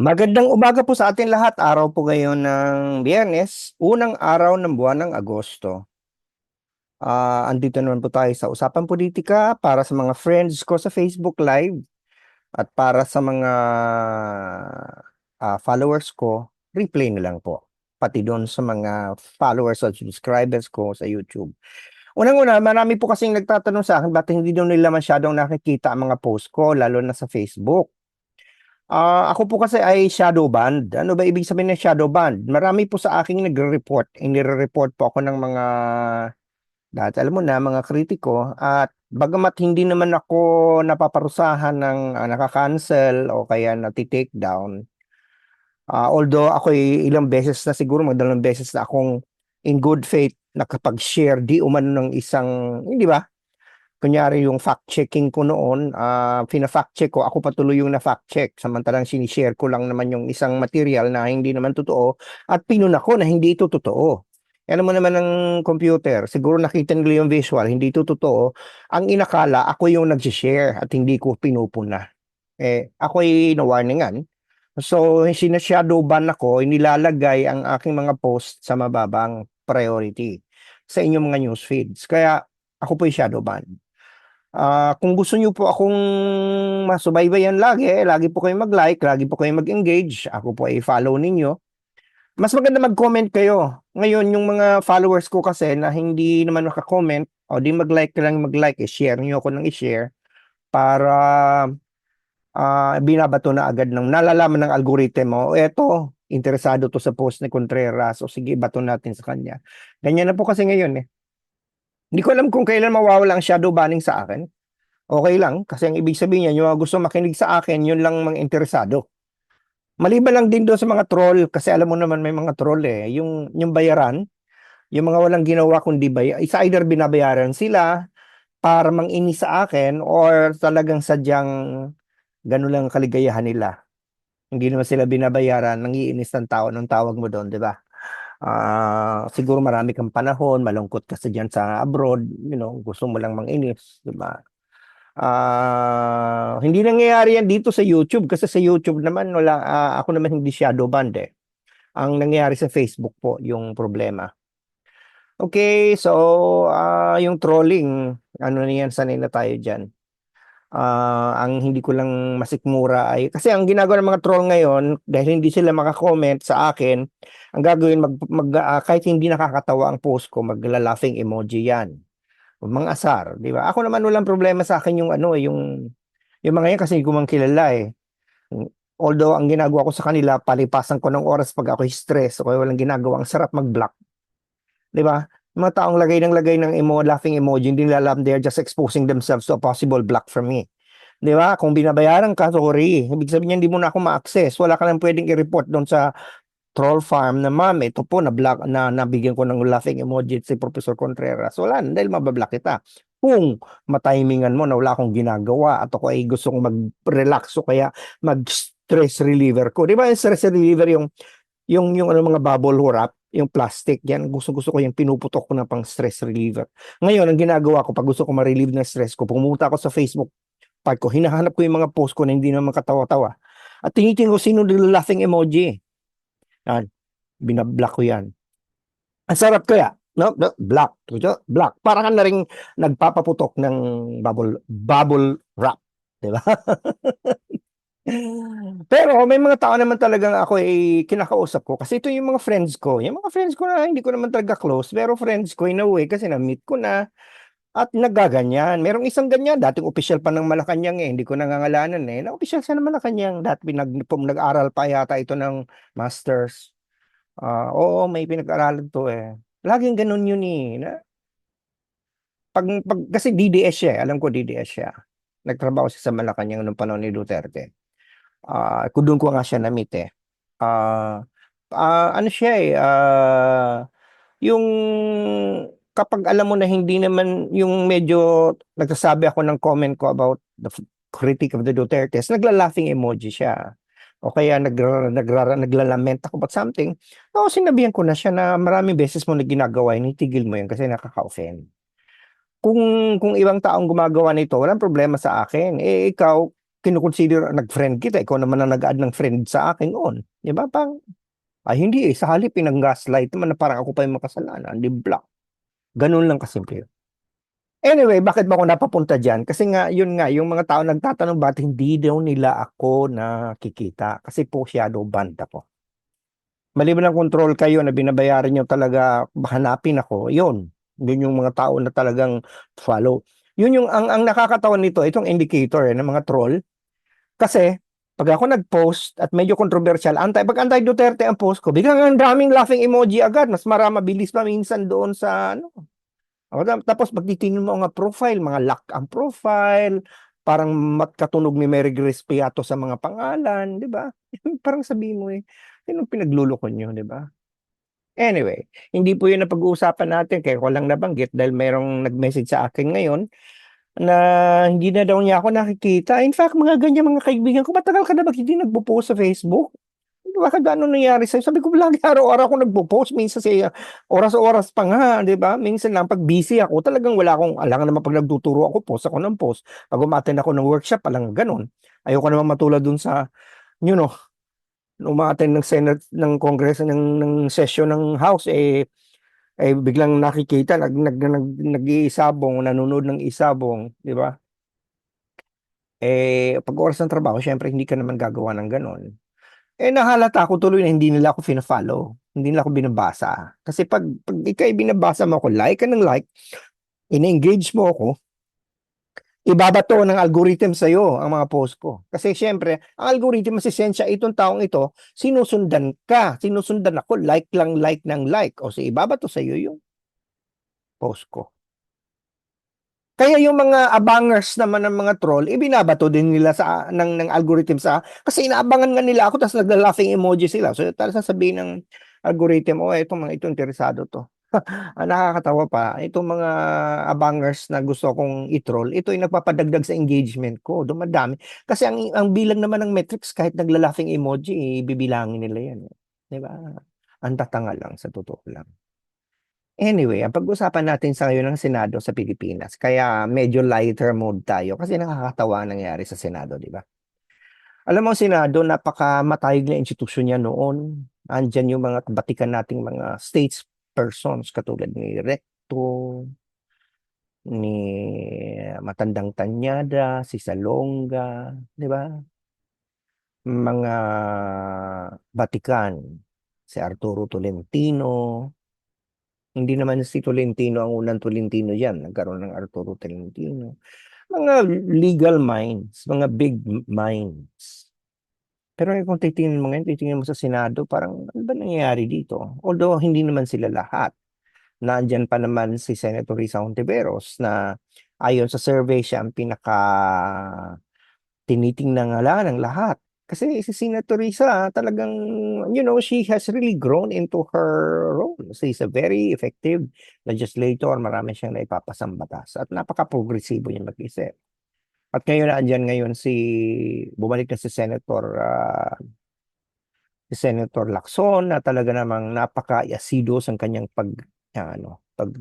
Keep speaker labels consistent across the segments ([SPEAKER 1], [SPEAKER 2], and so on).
[SPEAKER 1] Magandang umaga po sa atin lahat. Araw po ngayon ng Biyernes, unang araw ng buwan ng Agosto. Ah, andito naman po tayo sa Usapan Politika para sa mga friends ko sa Facebook Live at para sa mga ah, followers ko, replay na lang po. Pati doon sa mga followers at subscribers ko sa YouTube. Unang-una, marami po kasing nagtatanong sa akin ba't hindi daw nila masyadong nakikita ang mga post ko, lalo na sa Facebook. Ah, ako po kasi ay shadow banned. Ano ba ibig sabihin ng shadow banned? Marami po sa aking nagre-report, inire-report po ako ng mga dati alam mo na mga kritiko at bagamat hindi naman ako napaparusahan ng uh, naka-cancel o kaya nati-take down. Ah, although ako ay ilang beses na siguro magdalawang beses na akong in good faith nakapag-share di umano ng isang, hindi ba? Kunyari yung fact checking ko noon, ah fina-fact check ko, ako patuloy yung na-fact check. Samantalang sinishare ko lang naman yung isang material na hindi naman totoo at pinuna ko na hindi ito totoo. Yan naman naman ng computer, siguro nakita nila yung visual, hindi ito totoo. Ang inakala, ako yung nag-share at hindi ko pinupuna. Eh, ako ay na-warningan. So, sinashadow ban ako, inilalagay ang aking mga post sa mababang priority sa inyong mga news feeds. Kaya, ako po ay shadow ban. Ah, kung gusto niyo po akong masubaybayan lagi, lagi po kayo mag-like, lagi po kayo mag-engage, ako po ay follow ninyo. Mas maganda mag-comment kayo. Ngayon, yung mga followers ko kasi na hindi naman maka-comment, o di mag-like lang mag-like, i-share niyo ako ng i-share para ah binabato na agad ng nalalaman ng algorithm mo, eto, interesado to sa post ni Contreras, o sige, bato natin sa kanya. Ganyan na po kasi ngayon eh. Hindi ko alam kung kailan mawawala ang shadow banning sa akin. Okay lang, kasi ang ibig sabihin niya, yung mga gusto makinig sa akin, yun lang mga interesado. Maliban lang din doon sa mga troll, kasi alam mo naman may mga troll eh. Yung, yung bayaran, yung mga walang ginawa kundi bay, is either binabayaran sila para manginis sa akin or talagang sadyang ganun lang ang kaligayahan nila. Hindi naman sila binabayaran, nangiinis ng tao nung tawag mo doon, di ba? Ah, siguro marami kang panahon, malungkot ka sa diyan sa abroad, you know, gusto mo lang manginis, di ba? Ah, hindi nangyayari yan dito sa YouTube kasi sa YouTube naman wala ah, ako naman hindi shadow banned eh. Ang nangyayari sa Facebook po yung problema. Okay, so ah, yung trolling, ano na yan, sanay na tayo diyan. Ah, ang hindi ko lang masikmura ay kasi ang ginagawa ng mga troll ngayon dahil hindi sila maka-comment sa akin, ang gagawin mag, mag ah, kahit hindi nakakatawa ang post ko, magla-laughing emoji yan. Mga asar, di ba? Ako naman walang problema sa akin yung ano, yung yung mga yan kasi hindi ko man kilala eh. Although ang ginagawa ko sa kanila, palipasan ko ng oras pag ako stress o kaya walang ginagawa, ang sarap mag-block. Di ba? Mga taong lagay ng lagay ng emo, laughing emoji, hindi nila alam they're just exposing themselves to a possible block from me. Di ba? Kung binabayaran ka, sorry. Ibig sabihin hindi mo na ako ma-access. Wala ka lang pwedeng i-report doon sa troll farm na ma'am, ito po na block na nabigyan ko ng laughing emoji si Professor Contreras. Wala, dahil mabablock kita. Kung matimingan mo na wala akong ginagawa at ako ay gusto kong mag-relax o kaya mag-stress reliever ko. Di ba yung stress reliever yung yung yung ano mga bubble wrap, yung plastic, yan gusto-gusto ko yung pinuputok ko na pang stress reliever. Ngayon, ang ginagawa ko pag gusto ko ma-relieve ng stress ko, pumunta ako sa Facebook pag ko, hinahanap ko yung mga post ko na hindi naman katawa-tawa. At tinitingin ko sino laughing emoji. Yan. Binablock ko yan. Ang sarap kaya. No, no, block. Block. Para ka na rin nagpapaputok ng bubble, bubble wrap. Di Pero may mga tao naman talagang ako ay kinakausap ko kasi ito yung mga friends ko. Yung mga friends ko na hindi ko naman talaga close pero friends ko in a way kasi na-meet ko na at nagaganyan. Merong isang ganyan, dating official pa ng Malacanang eh, hindi ko nangangalanan eh. Na-official sa ng Malacanang, dati pinag, nag-aral pa yata ito ng masters. Ah, oo, may pinag-aralan to eh. Laging ganun yun eh. Na, pag, pag, kasi DDS siya eh, alam ko DDS siya. Nagtrabaho siya sa Malacanang nung panahon ni Duterte. Ah, doon ko nga siya na-meet eh. Ah, uh, ano siya eh, ah, yung kapag alam mo na hindi naman yung medyo nagsasabi ako ng comment ko about the critic of the Dutertes, nagla-laughing emoji siya. O kaya nagra, nagra, naglalament ako about something. O sinabihan ko na siya na maraming beses mo na ginagawa, initigil mo yan kasi nakaka-offend. Kung, kung ibang taong gumagawa nito, walang problema sa akin. Eh, ikaw, kinukonsider nag-friend kita, ikaw naman ang nag-add ng friend sa akin on. Di ba? Pang, ay hindi eh, sa halip pinang-gaslight naman na parang ako pa yung makasalanan, di block. Ganun lang kasimple. Anyway, bakit ba ako napapunta dyan? Kasi nga, yun nga, yung mga tao nagtatanong ba't hindi daw nila ako nakikita? Kasi po shadow band ako. Maliban ng control kayo na binabayaran nyo talaga, hanapin ako, yun. Yun yung mga tao na talagang follow. Yun yung, ang, ang nakakatawan nito, itong indicator eh, ng mga troll. Kasi, pag ako nag-post at medyo controversial, anti, pag anti-Duterte ang post ko, biglang ang daming laughing emoji agad, mas marama, mabilis pa minsan doon sa, ano, Tapos pag titingnan mo nga profile, mga lock ang profile, parang matkatunog ni Mary Grace Piato sa mga pangalan, di ba? parang sabi mo eh, anong pinagluloko nyo, di ba? Anyway, hindi po yun na pag-uusapan natin, kaya ko lang nabanggit dahil merong nag-message sa akin ngayon na hindi na daw niya ako nakikita. In fact, mga ganyan mga kaibigan ko, matagal ka na ba hindi nagpo-post sa Facebook? Bakit gano'n nangyari sa'yo? Sabi ko, lagi araw-araw ako nagpo-post. Minsan sa oras-oras pa nga, di ba? Minsan lang, pag busy ako, talagang wala akong, alam naman pag nagtuturo ako, post ako ng post. Pag umaten ako ng workshop, palang ganun. Ayoko naman matulad dun sa, you know, umaten ng Senate, ng Congress, ng, ng session ng House, eh, eh biglang nakikita, nag, nag, nag, nag-iisabong, nanonood ng isabong, di ba? Eh, pag oras ng trabaho, syempre hindi ka naman gagawa ng ganon. Eh, nahalata ko tuloy na hindi nila ako fina-follow. Hindi nila ako binabasa. Kasi pag, pag ikaw ay binabasa mo ako, like ka ng like, in-engage mo ako, ibabato ng algorithm sa'yo ang mga post ko. Kasi syempre, ang algorithm masisensya itong taong ito, sinusundan ka, sinusundan ako, like lang, like ng like. O si ibabato sa'yo yung post ko. Kaya yung mga abangers naman ng mga troll, ibinabato din nila sa ng ng algorithm sa kasi inaabangan nga nila ako tapos nagla-laughing emoji sila. So talaga sasabihin ng algorithm, oh, itong mga ito interesado to. Ang nakakatawa pa, itong mga abangers na gusto kong i-troll, ito yung nagpapadagdag sa engagement ko. Dumadami. Kasi ang, ang bilang naman ng metrics, kahit nagla-laughing emoji, bibilangin nila yan. Di ba? Ang tatanga lang, sa totoo lang. Anyway, ang pag-usapan natin sa ngayon ng Senado sa Pilipinas, kaya medyo lighter mode tayo kasi nakakatawa ang nangyari sa Senado, di ba? Alam mo, Senado, napakamatayog na institusyon niya noon. Andyan yung mga batikan nating mga states persons katulad ni Recto, ni Matandang Tanyada, si Salonga, di ba? Mga batikan, si Arturo Tolentino, hindi naman si Tolentino ang unang Tolentino yan. Nagkaroon ng Arturo Tolentino. Mga legal minds, mga big minds. Pero kung titingnan mo ngayon, titingnan mo sa Senado, parang ano ba nangyayari dito? Although hindi naman sila lahat. Nandyan pa naman si Senator Risa Hontiveros na ayon sa survey siya ang pinaka tinitingnan nga lang ng lahat. Kasi si Senator Risa talagang, you know, she has really grown into her role. She's a very effective legislator. Marami siyang naipapasang batas. At napaka-progresibo niya mag-isip. At ngayon na andyan ngayon si, bumalik na si Senator, ah, si Senator Lacson na talaga namang napaka-asidos ang kanyang pag, ano, pag,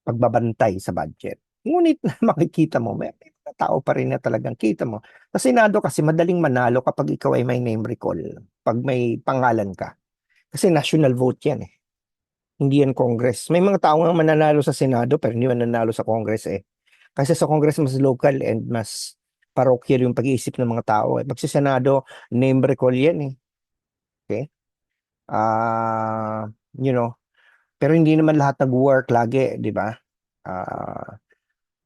[SPEAKER 1] pagbabantay sa budget. Ngunit makikita mo, may, may mga tao pa rin na talagang kita mo. Sa Senado kasi madaling manalo kapag ikaw ay may name recall, pag may pangalan ka. Kasi national vote yan eh. Hindi yan Congress. May mga tao nga mananalo sa Senado pero hindi mananalo sa Congress eh. Kasi sa Congress mas local and mas parochial yung pag-iisip ng mga tao. Eh. Pag sa Senado, name recall yan eh. Okay? Ah, you know, pero hindi naman lahat nag-work lagi, di ba? Ah,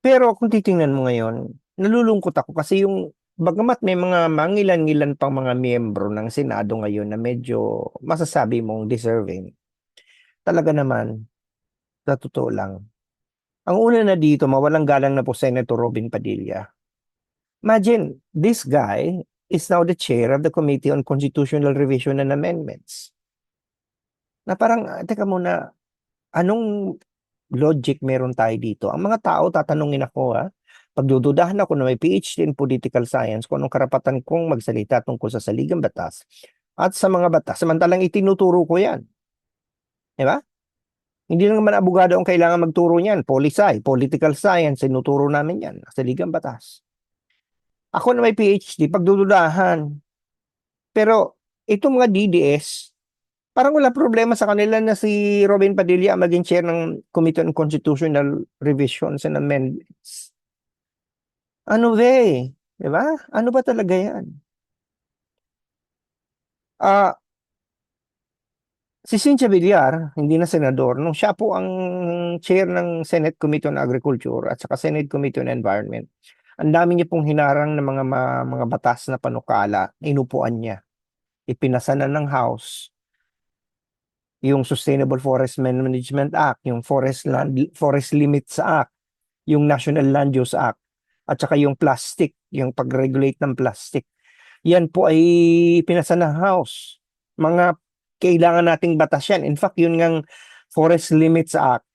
[SPEAKER 1] pero kung titingnan mo ngayon, nalulungkot ako kasi yung bagamat may mga mangilan-ngilan pang mga miyembro ng Senado ngayon na medyo masasabi mong deserving, talaga naman, sa totoo lang, ang una na dito, mawalang galang na po Senator Robin Padilla. Imagine, this guy is now the chair of the Committee on Constitutional Revision and Amendments. Na parang, ah, teka muna, anong logic meron tayo dito? Ang mga tao, tatanungin ako ha, pagdududahan ako na may PhD in Political Science kung anong karapatan kong magsalita tungkol sa saligang batas at sa mga batas, samantalang itinuturo ko yan. Di ba? Hindi naman abogado ang kailangan magturo niyan. Policy, political science, sinuturo namin yan sa Ligang Batas. Ako na may PhD, pagdududahan. Pero itong mga DDS, parang wala problema sa kanila na si Robin Padilla ang maging chair ng Committee on Constitutional Revisions and Amendments. Ano ba eh? Di ba? Ano ba talaga yan? Ah, si Cynthia Villar, hindi na senador, nung siya po ang chair ng Senate Committee on Agriculture at saka Senate Committee on Environment, ang dami niya pong hinarang ng mga mga batas na panukala, inupuan niya. Ipinasa na ng House yung Sustainable Forest Management Act, yung Forest Land Forest Limits Act, yung National Land Use Act, at saka yung plastic, yung pag-regulate ng plastic. Yan po ay pinasa ng House. Mga kailangan nating batas yan. In fact, yun ngang Forest Limits Act,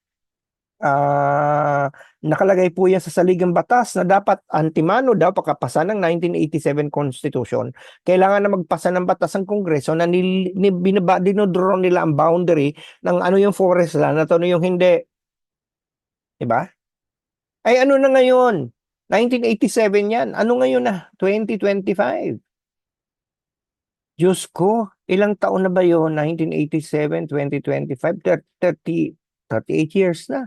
[SPEAKER 1] ah nakalagay po yan sa saligang batas na dapat antimano daw pagkapasa ng 1987 Constitution. Kailangan na magpasa ng batas ang Kongreso na nil, ni, binaba, dinodraw nila ang boundary ng ano yung forest land at ano yung hindi. Diba? Ay ano na ngayon? 1987 yan. Ano ngayon na? 2025. Diyos ko, ilang taon na ba yun? 1987, 2025, 30, 38 years na.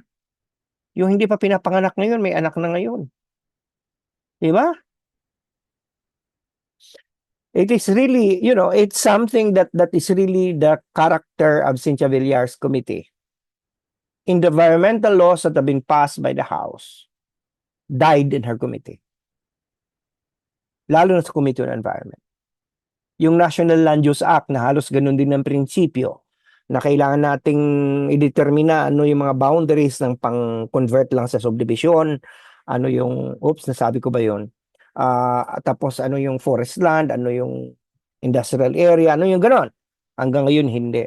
[SPEAKER 1] Yung hindi pa pinapanganak ngayon, may anak na ngayon. Di ba? It is really, you know, it's something that that is really the character of Cynthia Villar's committee. In the environmental laws that have been passed by the House, died in her committee. Lalo na sa Committee on Environment. Yung National Land Use Act na halos ganun din ng prinsipyo na kailangan nating i-determina ano yung mga boundaries ng pang-convert lang sa subdivision, ano yung, oops, nasabi ko ba yun? Ah, tapos ano yung forest land, ano yung industrial area, ano yung ganon. Hanggang ngayon hindi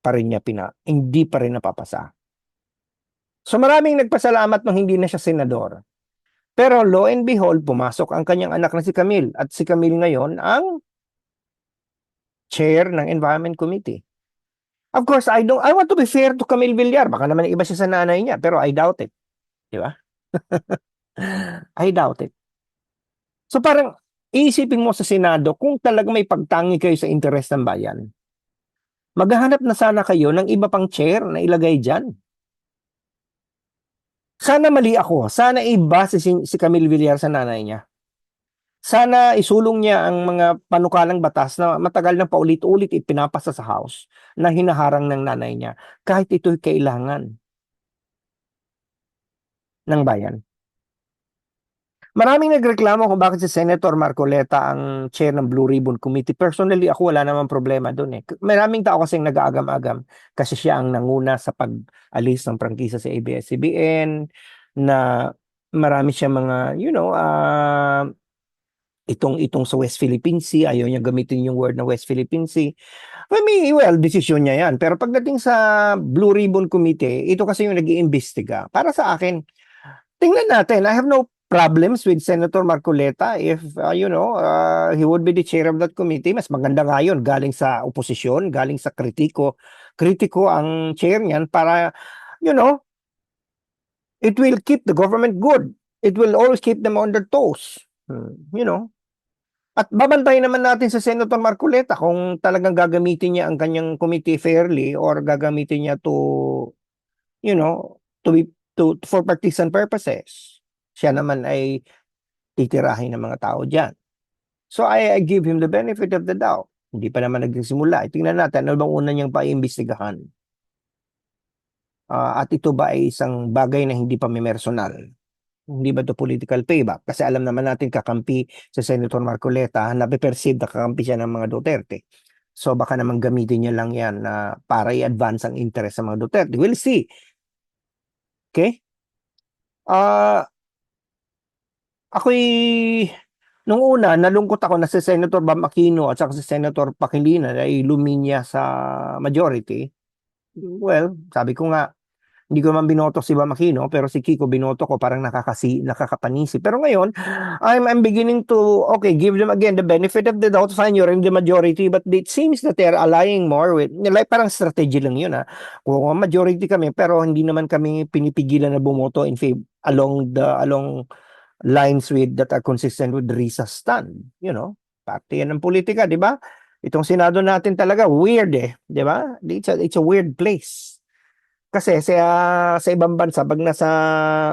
[SPEAKER 1] pa rin niya pina, hindi pa rin napapasa. So maraming nagpasalamat nung hindi na siya senador. Pero lo and behold, pumasok ang kanyang anak na si Camille at si Camille ngayon ang chair ng Environment Committee. Of course, I don't I want to be fair to Camille Villar. Baka naman iba siya sa nanay niya, pero I doubt it. Di ba? I doubt it. So parang iisipin mo sa Senado kung talagang may pagtangi kayo sa interes ng bayan. Maghahanap na sana kayo ng iba pang chair na ilagay diyan. Sana mali ako. Sana iba si, si Camille Villar sa nanay niya. Sana isulong niya ang mga panukalang batas na matagal na paulit-ulit ipinapasa sa House na hinaharang ng nanay niya kahit ito'y kailangan ng bayan. Maraming nagreklamo kung bakit si Senator Marcoleta ang chair ng Blue Ribbon Committee. Personally, ako wala namang problema doon eh. Maraming tao kasing nag-aagam-agam kasi siya ang nanguna sa pag-alis ng prangkisa sa ABS-CBN na marami siya mga, you know, uh, itong itong sa West Philippine Sea, ayaw niya gamitin yung word na West Philippine Sea. I mean, well, desisyon niya yan. Pero pagdating sa Blue Ribbon Committee, ito kasi yung nag-iimbestiga. Para sa akin, tingnan natin. I have no problems with Senator Marcoleta if, uh, you know, uh, he would be the chair of that committee. Mas maganda nga yun, galing sa oposisyon, galing sa kritiko. Kritiko ang chair niyan para, you know, it will keep the government good. It will always keep them on their toes. Hmm, You know, at babantayan naman natin sa Senator Marcoleta kung talagang gagamitin niya ang kanyang committee fairly or gagamitin niya to, you know, to be to for partisan purposes. Siya naman ay titirahin ng mga tao diyan. So I, I give him the benefit of the doubt. Hindi pa naman nagsisimula. Tingnan natin ano bang una niyang paimbestigahan. Ah, at ito ba ay isang bagay na hindi pa may personal? Hindi ba to political payback? Kasi alam naman natin kakampi sa Senator Marcoleta, nape-perceive na kakampi siya ng mga Duterte. So baka naman gamitin niya lang yan na para i-advance ang interest sa mga Duterte. We'll see. Okay? Ah, ako'y nung una nalungkot ako na si Senator Bam Aquino at saka si Senator Pangilinan ay luminya sa majority. Well, sabi ko nga Hindi ko naman binoto si Bam pero si Kiko binoto ko parang nakakasi, nakakapanisi. Pero ngayon, I'm, I'm beginning to, okay, give them again the benefit of the doubt. Fine, you're in the majority, but it seems that they're allying more with, like parang strategy lang yun ha. Kung majority kami, pero hindi naman kami pinipigilan na bumoto in favor, along the, along lines with that are consistent with Risa's stand. You know, parte yan ng politika, di ba? Itong Senado natin talaga, weird eh, di ba? It's a, it's a weird place. Kasi sa, sa ibang bansa, pag nasa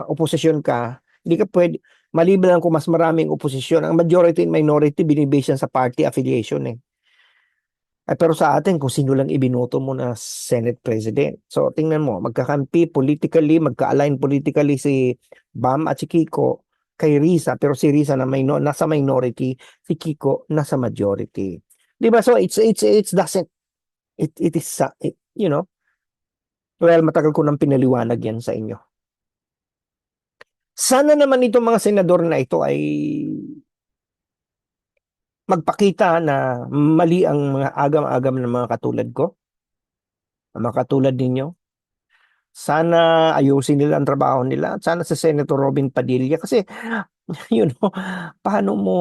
[SPEAKER 1] oposisyon ka, hindi ka pwede, maliban lang kung mas maraming oposisyon, ang majority and minority binibase sa party affiliation eh. Ay, pero sa atin, kung sino lang ibinoto mo na Senate President. So, tingnan mo, magkakampi politically, magka-align politically si Bam at si Kiko kay Risa, pero si Risa na may nasa minority, si Kiko nasa majority. 'Di ba? So it's it's it's doesn't it it is it, you know. Well, matagal ko nang pinaliwanag 'yan sa inyo. Sana naman itong mga senador na ito ay magpakita na mali ang mga agam-agam ng mga katulad ko. Ang mga katulad ninyo. Sana ayusin nila ang trabaho nila. Sana sa Senator Robin Padilla kasi you know, paano mo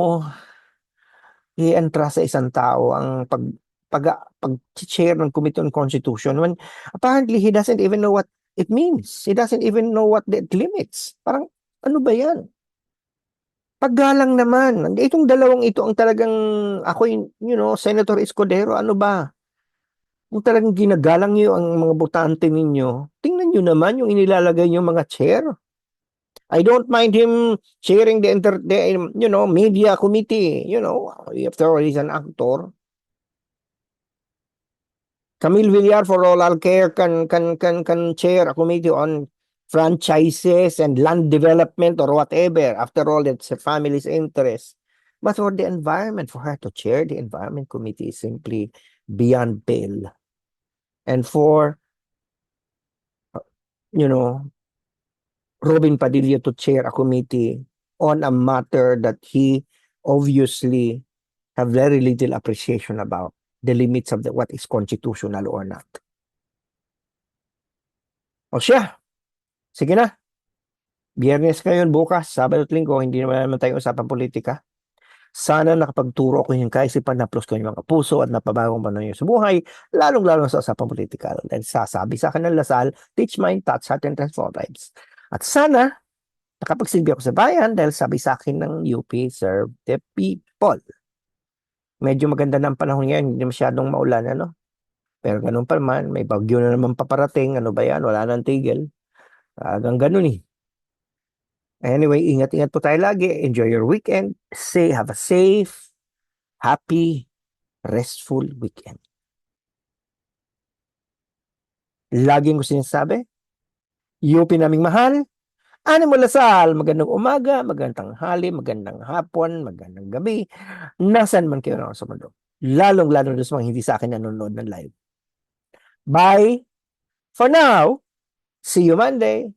[SPEAKER 1] i-entrust sa isang tao ang pag pag pag-chair ng Committee on Constitution when apparently he doesn't even know what it means. He doesn't even know what the limits. Parang ano ba 'yan? Paggalang naman. Itong dalawang ito ang talagang ako you know, Senator Escudero, ano ba? Kung talagang ginagalang niyo ang mga botante ninyo, tingnan niyo naman yung inilalagay niyo mga chair. I don't mind him chairing the, inter, the you know, media committee. You know, after all, he's an actor. Camille Villar for all I'll care can can can can chair a committee on franchises and land development or whatever. After all, it's a family's interest. But for the environment, for her to chair the environment committee is simply beyond pale. And for uh, you know, Robin Padilla to chair a committee on a matter that he obviously have very little appreciation about the limits of the, what is constitutional or not. O siya, sige na. Biyernes ngayon, bukas, Sabado at Linggo, hindi naman naman tayo usapan politika. Sana nakapagturo ako yung kaisipan na plus ko yung mga puso at napabagong panahon sa buhay, lalong-lalong sa usapan politika. Dahil sasabi sa akin ng Lasal, teach mind, touch heart, and transform lives. At sana, nakapagsilbi ako sa bayan dahil sabi sa akin ng UP, serve the people. Medyo maganda ng panahon ngayon, hindi masyadong maulan, ano? Pero ganun pa naman, may bagyo na naman paparating, ano ba yan? Wala nang tigil. Hanggang ganun eh. Anyway, ingat-ingat po tayo lagi. Enjoy your weekend. Say, have a safe, happy, restful weekend. Laging ko sinasabi, UP naming mahal, mo lasal, magandang umaga, magandang hali, magandang hapon, magandang gabi, nasan man kayo na sa mundo. Lalong-lalo na sa mga hindi sa akin nanonood ng live. Bye! For now, see you Monday!